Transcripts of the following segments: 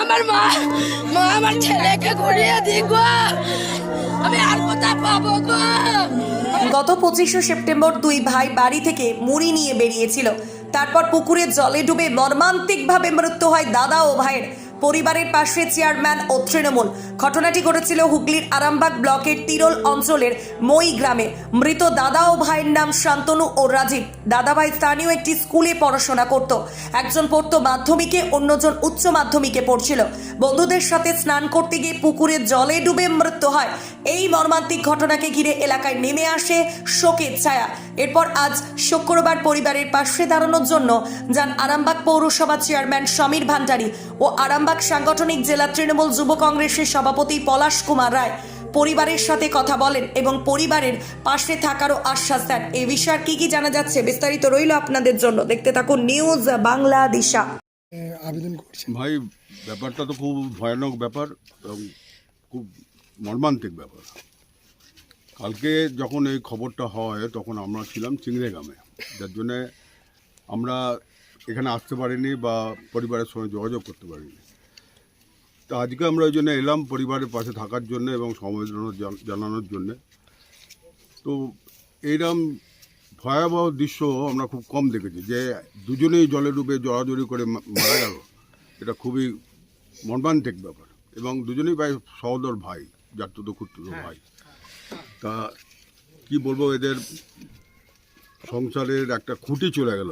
আমার মা মা আমার ছেলেকে ঘুরিয়ে গো। আমি আর কোথায় পাবো গো? গত পঁচিশে সেপ্টেম্বর দুই ভাই বাড়ি থেকে মুড়ি নিয়ে বেরিয়েছিল। তারপর পুকুরে জলে ডুবে মর্মান্তিকভাবে মৃত্যু হয় দাদা ও ভাইয়ের। পরিবারের পাশে চেয়ারম্যান ও তৃণমূল। ঘটনাটি ঘটেছিল হুগলির আরামবাগ ব্লকের তিরোল অঞ্চলের মই গ্রামে। মৃত দাদা ও ভাইয়ের নাম শান্তনু ও রাজীব। দাদাভাই স্থানীয় একটি স্কুলে পড়াশোনা করত। একজন পড়তো মাধ্যমিকে, অন্যজন উচ্চ মাধ্যমিকে পড়ছিল। বন্ধুদের সাথে স্নান করতে গিয়ে পুকুরে জলে ডুবে মৃত্যু হয়। এই মর্মান্তিক ঘটনাকে ঘিরে এলাকায় নেমে আসে শোকের ছায়া। এরপর আজ শুক্রবার পরিবারের পাশে দাঁড়ানোর জন্য যান আরামবাগ পৌরসভা চেয়ারম্যান সমীর ভান্ডারী ও আরামবাগ সাংগঠনিক জেলা তৃণমূল যুব কংগ্রেসের সভাপতি পলাশ কুমার রায়। পরিবারের সাথে কথা বলেন এবং পরিবারের পাশে থাকারও আশ্বাস দেন। এ বিষয়ে আর কি কি জানা যাচ্ছে বিস্তারিত রইল আপনাদের জন্য। দেখতে থাকুন নিউজ বাংলা দিশা আবেদন করছেন। ভাই ব্যাপারটা তো খুব ভয়ানক ব্যাপার এবং খুব মর্মান্তিক ব্যাপার। কালকে যখন এই খবরটা হয় তখন আমরা ছিলাম চিংড়ে গ্রামে যার জন্যে আমরা এখানে আসতে পারিনি বা পরিবারের সঙ্গে যোগাযোগ করতে পারিনি। তা আজকে আমরা ওই জন্য এলাম পরিবারের পাশে থাকার জন্য এবং সমবেদনা জানানোর জন্যে। তো এইরকম ভয়াবহ দৃশ্য আমরা খুব কম দেখেছি যে দুজনেই জলে ডুবে জড়াজড়ি করে মারা গেল। এটা খুবই মর্মান্তিক ব্যাপার। এবং দুজনেই ভাই সহদর ভাই জাতুতো খুঁড়তুতো ভাই। তা কি বলব এদের সংসারের একটা খুঁটি চলে গেল।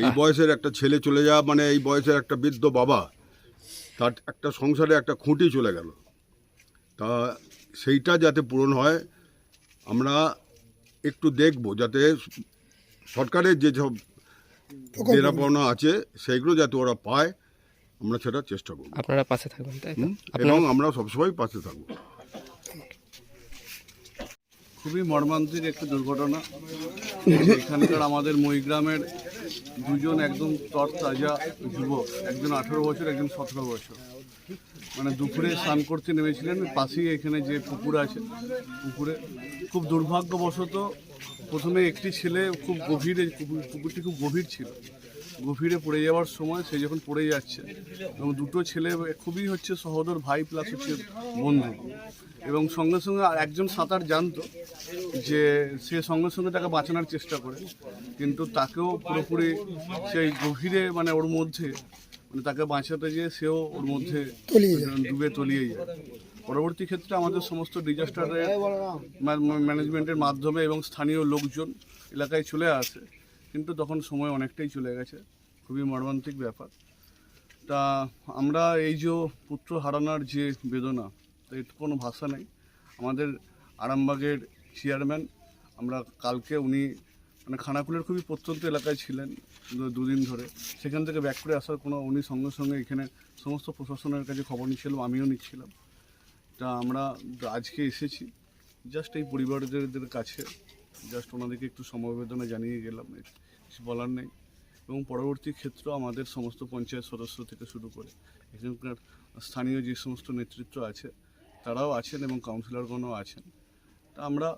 এই বয়সের একটা ছেলে চলে যাওয়া মানে এই বয়সের একটা বৃদ্ধ বাবা তার একটা সংসারে একটা খুঁটি চলে গেল। তা সেইটা যাতে পূরণ হয় আমরা একটু দেখব যাতে সরকারের যেসব দেনাপাওনা আছে সেইগুলো যাতে ওরা পায় আমরা সেটা চেষ্টা করব। আপনারা পাশে থাকবেন তাই এবং আমরা সবসময় পাশে থাকব খুবই মর্মান্তিক একটা দুর্ঘটনা। এখানকার আমাদের মহিগ্রামের দুজন একদম তরতাজা যুবক, একজন আঠেরো বছর, একজন সতেরো বছর। মানে দুপুরে স্নান করতে নেমেছিলেন, পাশেই এখানে যে পুকুর আছে, পুকুরে। খুব দুর্ভাগ্যবশত প্রথমে একটি ছেলে খুব গভীরে পুকুরটি খুব গভীর ছিল। গভীরে পড়ে যাওয়ার সময় সে যখন পড়ে যাচ্ছে, এবং দুটো ছেলে খুবই হচ্ছে সহোদর ভাই প্লাস হচ্ছে বন্ধু। এবং সঙ্গে সঙ্গে আর একজন সাঁতার জানতো যে সে সঙ্গে সঙ্গে তাকে বাঁচানোর চেষ্টা করে। কিন্তু তাকেও পুরোপুরি সেই গভীরে মানে ওর মধ্যে মানে তাকে বাঁচাতে গিয়ে সেও ওর মধ্যে ডুবে তলিয়ে যায়। পরবর্তী ক্ষেত্রে আমাদের সমস্ত ডিজাস্টারের ম্যানেজমেন্টের মাধ্যমে এবং স্থানীয় লোকজন এলাকায় চলে আসে। কিন্তু তখন সময় অনেকটাই চলে গেছে। খুবই মর্মান্তিক ব্যাপার। তা আমরা এই যে পুত্র হারানোর যে বেদনা তা এর কোনো ভাষা নেই। আমাদের আরামবাগের চেয়ারম্যান আমরা কালকে উনি মানে খানাকুলের খুবই প্রত্যন্ত এলাকায় ছিলেন দুদিন ধরে। সেখান থেকে ব্যাক করে আসার কোনো উনি সঙ্গে সঙ্গে এখানে সমস্ত প্রশাসনের কাছে খবর নিচ্ছিলাম আমিও নিচ্ছিলাম। তা আমরা আজকে এসেছি জাস্ট এই পরিবারদের কাছে জাস্ট ওনাদেরকে একটু সমবেদনা জানিয়ে গেলাম কিছু বলার নেই। এবং পরবর্তী ক্ষেত্র আমাদের সমস্ত পঞ্চায়েত সদস্য থেকে শুরু করে, এখানকার স্থানীয় যে সমস্ত নেতৃত্ব আছে তারাও আছেন এবং কাউন্সিলরগণও আছেন। তা আমরা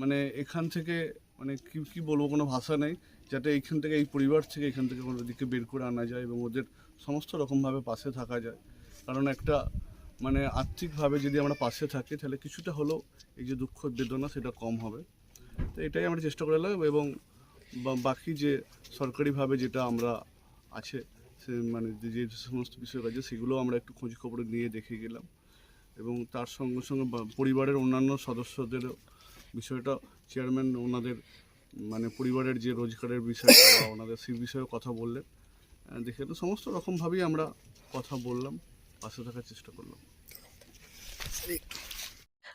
মানে এখান থেকে মানে কি কি বলব, কোনো ভাষা নেই, যাতে এইখান থেকে, এই পরিবার থেকে এখান থেকে কোনো ওদেরকে বের করে আনা যায় এবং ওদের সমস্ত রকমভাবে পাশে থাকা যায়। কারণ একটা মানে আর্থিকভাবে যদি আমরা পাশে থাকি, তাহলে কিছুটা হলেও এই যে দুঃখ, বেদনা, সেটা কম হবে। তো এটাই আমরা চেষ্টা করে এলাম এবং বাকি যে সরকারিভাবে যেটা আমরা আছে, সে মানে যে যে সমস্ত বিষয় আছে, সেগুলো আমরা একটু খোঁজ খবর নিয়ে দেখে গেলাম। এবং তার সঙ্গে সঙ্গে পরিবারের অন্যান্য সদস্যদের বিষয়টা চেয়ারম্যান ওনাদের মানে পরিবারের যে রোজগারের বিষয়টা বা ওনাদের সেই বিষয়ে কথা বললেন। দেখে তো সমস্ত রকমভাবেই আমরা কথা বললাম, পাশে থাকার চেষ্টা করলাম।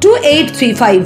two eight three five